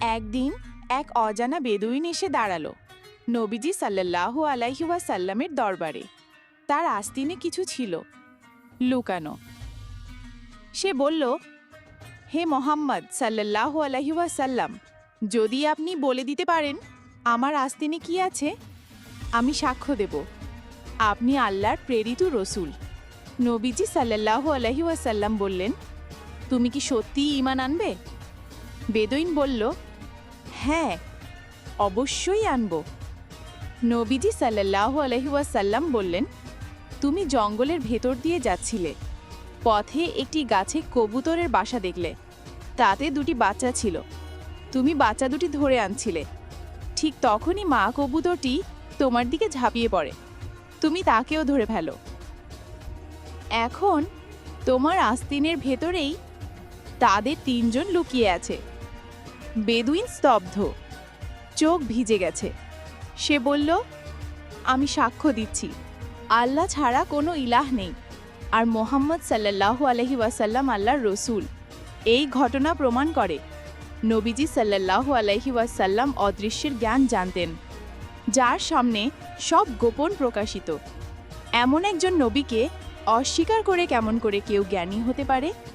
একদিন এক অজানা বেদুইন এসে দাঁড়াল, নবীজি সাল্লাল্লাহু আলাইহি ওয়াসাল্লামের দরবারে। তার আস্তিনে কিছু ছিল। লুকানো। সে বলল, হে মোহাম্মদ সাল্লাল্লাহু আলাইহি ওয়াসাল্লাম, যদি আপনি বলে দিতে পারেন, আমার আস্তিনে কি আছে? আমি সাক্ষ্য দেব। আপনি আল্লাহর প্রেরিত রসুল। নবীজি সাল্লাল্লাহু আলাইহি ওয়াসাল্লাম বললেন, তুমি কি সত্যিই ঈমান আনবে? বেদুইন বলল হ্যাঁ অবশ্যই আনব। নবীজি সাল্লাল্লাহু আলহি ওয়াসাল্লাম বললেন, তুমি জঙ্গলের ভেতর দিয়ে যাচ্ছিলে। পথে একটি গাছে কবুতরের বাসা দেখলে। তাতে দুটি বাচ্চা ছিল। তুমি বাচ্চা দুটি ধরে আনছিলে। ঠিক তখনই মা কবুতরটি তোমার দিকে ঝাঁপিয়ে পড়ে। তুমি তাকেও ধরে ফেলো। এখন তোমার আস্তিনের ভেতরেই তাদের তিনজন লুকিয়ে আছে। বেদুইন স্তব্ধ। চোখ ভিজে গেছে। সে বলল, আমি সাক্ষ্য দিচ্ছি। আল্লাহ ছাড়া কোনো ইলাহ নেই। আর মোহাম্মদ সাল্লাল্লাহু আলহি ওয়াসাল্লাম আল্লাহর রসুল। এই ঘটনা প্রমাণ করে। নবীজি সাল্লাল্লাহু আলহি ওয়াসাল্লাম অদৃশ্যের জ্ঞান জানতেন, যার সামনে সব গোপন প্রকাশিত। এমন একজন নবীকে অস্বীকার করে কেমন করে কেউ জ্ঞানী হতে পারে?